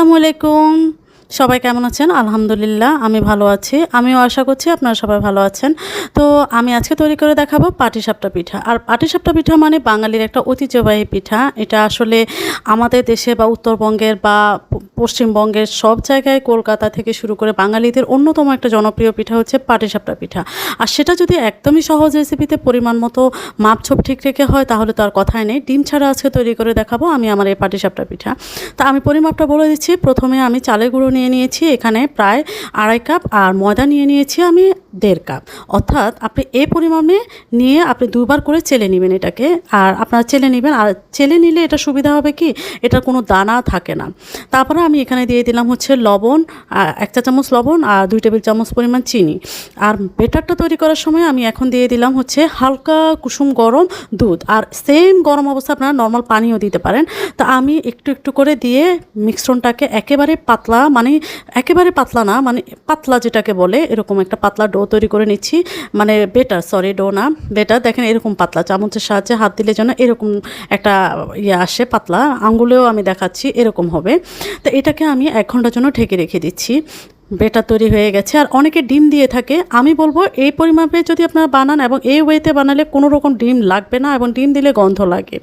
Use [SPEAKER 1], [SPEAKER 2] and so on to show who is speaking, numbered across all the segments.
[SPEAKER 1] আসসালামু আলাইকুম। সবাই কেমন আছেন? আলহামদুলিল্লাহ, আমি ভালো আছি। আমিও আশা করছি আপনারা সবাই ভালো আছেন। তো আমি আজকে তৈরি করে দেখাবো পাটিসাপটা পিঠা। আর পাটিসাপটা পিঠা মানে বাঙালির একটা ঐতিহ্যবাহী পিঠা। এটা আসলে আমাদের দেশে বা উত্তরবঙ্গের বা পশ্চিমবঙ্গের সব জায়গায় কলকাতা থেকে শুরু করে বাঙালিদের অন্যতম একটা জনপ্রিয় পিঠা হচ্ছে পাটিসাপটা পিঠা। আর সেটা যদি একদমই সহজ রেসিপিতে পরিমাণ মতো মাপঝোপ ঠিক রেখে হয়, তাহলে তো আর কথাই নেই। ডিম ছাড়া আজকে তৈরি করে দেখাবো আমি আমার এই পাটিসাপটা পিঠা। তা আমি পরিমাপটা বলে দিচ্ছি। প্রথমে আমি চালের গুঁড়ো নিয়ে নিয়েছি এখানে প্রায় আড়াই কাপ আর ময়দা নিয়ে নিয়েছি আমি দেড় কাপ। অর্থাৎ আপনি এই পরিমাণে নিয়ে আপনি দুবার করে চেলে নেবেন এটাকে। আর আপনারা চেলে নেবেন, আর চেলে নিলে এটা সুবিধা হবে কি? এটা কোনো দানা থাকে না। তারপরে আমি এখানে দিয়ে দিলাম হচ্ছে লবণ এক চা চামচ লবণ আর দুই টেবিল চামচ পরিমাণ চিনি। আর বেটারটা তৈরি করার সময় আমি এখন দিয়ে দিলাম হচ্ছে হালকা কুসুম গরম দুধ। আর সেম গরম অবস্থা আপনারা নর্মাল পানিও দিতে পারেন। তা আমি একটু একটু করে দিয়ে মিশ্রণটাকে একেবারে পাতলা মানে একেবারে পাতলা না মানে পাতলা যেটাকে বলে, এরকম একটা পাতলা তৈরি করে নিচ্ছি। মানে বেটার সরি ডো না। বেটার দেখেন এরকম পাতলা। চামচের সাহায্যে হাত দিলে যেন এরকম একটা ইয়ে আসে, পাতলা। আঙ্গুলেও আমি দেখাচ্ছি, এরকম হবে। তো এটাকে আমি এক ঘণ্টার জন্য ঢেকে রেখে দিচ্ছি। বেটা তৈরি হয়ে গেছে। আর অনেকে ডিম দিয়ে থাকে। আমি বলব, এই পরিমাপে যদি আপনারা বানান এবং এই ওয়েতে বানালে কোনো রকম ডিম লাগবে না এবং ডিম দিলে গন্ধ লাগে।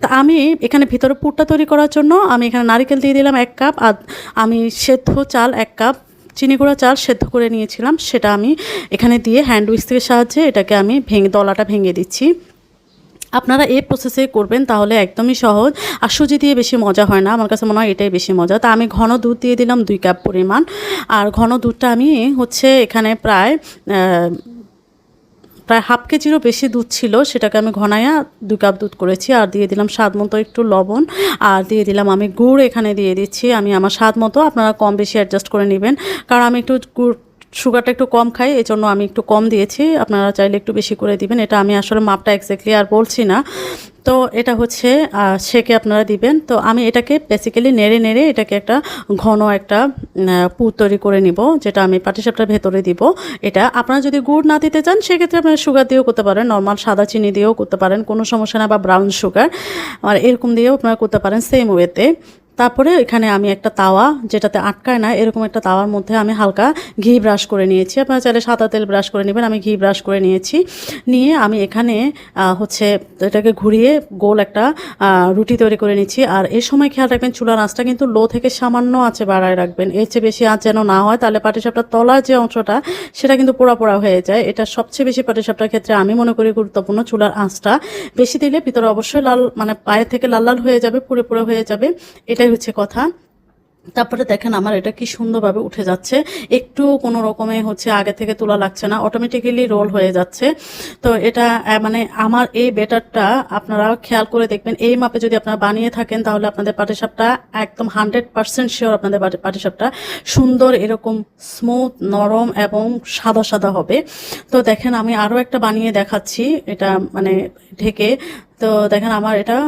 [SPEAKER 1] তা আমি এখানে ভিতরে পুরটা তৈরি করার জন্য আমি এখানে নারিকেল দিয়ে দিলাম এক কাপ। আর আমি সেদ্ধ চাল এক কাপ। চিনি গুঁড়া চাল সেদ্ধ করে নিয়েছিলাম, সেটা আমি এখানে দিয়ে হ্যান্ড উইস্কের সাহায্যে এটাকে আমি ভেঙে, দলাটা ভেঙে দিচ্ছি। আপনারা এই প্রসেসে করবেন তাহলে একদমই সহজ। আর সুজি দিয়ে বেশি মজা হয় না, আমার কাছে মনে হয় এটাই বেশি মজা। তা আমি ঘন দুধ দিয়ে দিলাম দুই কাপ পরিমাণ। আর ঘন দুধটা আমি হচ্ছে এখানে প্রায় প্রায় হাফ কেজিরও বেশি দুধ ছিল, সেটাকে আমি ঘনায়া দু কাপ দুধ করেছি আর দিয়ে দিলাম স্বাদ মতো একটু লবণ। আর দিয়ে দিলাম আমি গুড় এখানে দিয়ে দিচ্ছি, আমি আমার স্বাদ মতো, আপনারা কম বেশি অ্যাডজাস্ট করে নেবেন। কারণ আমি একটু গুড় সুগারটা একটু কম খাই এই জন্য আমি একটু কম দিয়েছি। আপনারা চাইলে একটু বেশি করে দিবেন। এটা আমি আসলে মাপটা এক্স্যাক্টলি আর বলছি না। তো এটা হচ্ছে সেকে আপনারা দিবেন। তো আমি এটাকে বেসিক্যালি নেড়ে নেড়ে এটাকে একটা ঘন একটা পুর তৈরি করে নিব, যেটা আমি পাটিসাপটার ভেতরে দিব। এটা আপনারা যদি গুড় না দিতে চান, সেক্ষেত্রে আপনারা সুগার দিয়েও করতে পারেন। নর্মাল সাদা চিনি দিয়েও করতে পারেন। কোনো সমস্যা না বা ব্রাউন সুগার আর এরকম দিয়েও আপনারা করতে পারেন সেম ওয়েতে তারপরে এখানে আমি একটা তাওয়া যেটাতে আটকায় না, এরকম একটা তাওয়ার মধ্যে আমি হালকা ঘি ব্রাশ করে নিয়েছি। আপনারা চাইলে সাদা তেল ব্রাশ করে নেবেন, আমি ঘি ব্রাশ করে নিয়েছি। নিয়ে আমি এখানে হচ্ছে এটাকে ঘুরিয়ে গোল একটা রুটি তৈরি করে নিচ্ছি। আর এই সময় খেয়াল রাখবেন, চুলার আঁচটা কিন্তু লো থেকে সামান্য আছে বাড়ায় রাখবেন। এর চেয়ে বেশি আঁচ যেন না হয়, তাহলে পাটিসাপটার তলার যে অংশটা, সেটা কিন্তু পোড়া পোড়া হয়ে যায়। এটা সবচেয়ে বেশি পাটিসাপটার ক্ষেত্রে আমি মনে করি গুরুত্বপূর্ণ, চুলার আঁচটা। বেশি দিলে ভিতরে অবশ্যই লাল মানে পায়ে থেকে লাল লাল হয়ে যাবে, পুড়ে পুড়ে হয়ে যাবে। এটাই হচ্ছে কথা। তারপরে দেখেন আমার এটা কি সুন্দরভাবে উঠে যাচ্ছে। একটু কোনো রকমে হচ্ছে আগে থেকে তোলা লাগছে না অটোমেটিক্যালি রোল হয়ে যাচ্ছে। তো এটা মানে আমার এই বেটারটা আপনারা খেয়াল করে দেখবেন। এই মাপে যদি আপনারা বানিয়ে থাকেন তাহলে আপনাদের পাটিসাপটা একদম হান্ড্রেড পার্সেন্ট শিওর আপনাদের পাটিসাপটা সুন্দর, এরকম স্মুথ নরম এবং সাদা সাদা হবে। তো দেখেন আমি আরও একটা বানিয়ে দেখাচ্ছি, এটা মানে ঢেকে। তো দেখেন আমার এটা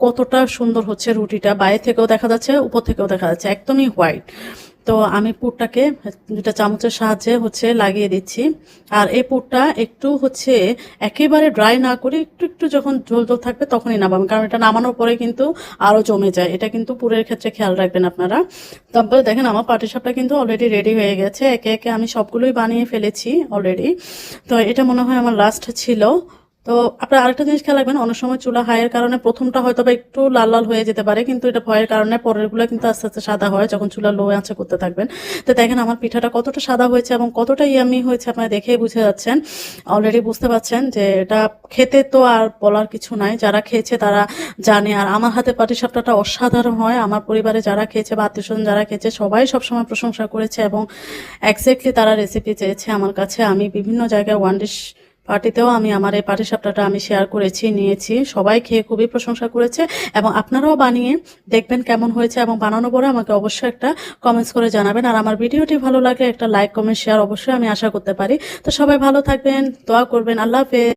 [SPEAKER 1] কতটা সুন্দর হচ্ছে রুটিটা। বাইরে থেকেও দেখা যাচ্ছে, উপর থেকেও দেখা যাচ্ছে। একদমই হোয়াইট তো আমি পুরটাকে দুটা চামচের সাহায্যে হচ্ছে লাগিয়ে দিচ্ছি। আর এই পুরটা একটু হচ্ছে একেবারে ড্রাই না করে একটু একটু যখন ঝোল ঝোল থাকবে তখনই নামাবেন কারণ এটা নামানোর পরে কিন্তু আরও জমে যায়। এটা কিন্তু পুরের ক্ষেত্রে খেয়াল রাখবেন আপনারা। তারপরে দেখেন আমার পাটিসাপটা কিন্তু অলরেডি রেডি হয়ে গেছে। একে একে আমি সবগুলোই বানিয়ে ফেলেছি অলরেডি তো এটা মনে হয় আমার লাস্ট ছিল। তো আপনার আরেকটা জিনিস খেয়াল রাখবেন, অনেক সময় চুলা হায়ের কারণে প্রথমটা হয়তো বা একটু লাল লাল হয়ে যেতে পারে, কিন্তু এটা ভয়ের কারণে পরেরগুলো কিন্তু আস্তে আস্তে সাদা হয় যখন চুলা লো আঁচে করতে থাকবেন। তো দেখেন আমার পিঠাটা কতটা সাদা হয়েছে এবং কতটা ইয়ামি হয়েছে আপনারা দেখেই বুঝে যাচ্ছেন। অলরেডি বুঝতে পারছেন যে এটা খেতে তো আর বলার কিছু নাই, যারা খেয়েছে তারা জানে। আর আমার হাতে পাটিসাপটাটা অসাধারণ হয়, আমার পরিবারে যারা খেয়েছে বা আত্মীয় স্বজন যারা খেয়েছে সবাই সবসময় প্রশংসা করেছে এবং এক্স্যাক্টলি তারা রেসিপি চেয়েছে আমার কাছে। আমি বিভিন্ন জায়গায় ওয়ান ডিশ পার্টিতেও আমি আমার এই পাটিসাপটাটা আমি শেয়ার করেছি, নিয়েছি। সবাই খেয়ে খুবই প্রশংসা করেছে এবং আপনারাও বানিয়ে দেখবেন কেমন হয়েছে এবং বানানো পরে আমাকে অবশ্যই একটা কমেন্টস করে জানাবেন। আর আমার ভিডিওটি ভালো লাগে একটা লাইক কমেন্ট শেয়ার অবশ্যই আমি আশা করতে পারি। তো সবাই ভালো থাকবেন, দোয়া করবেন। আল্লাহ হাফেজ।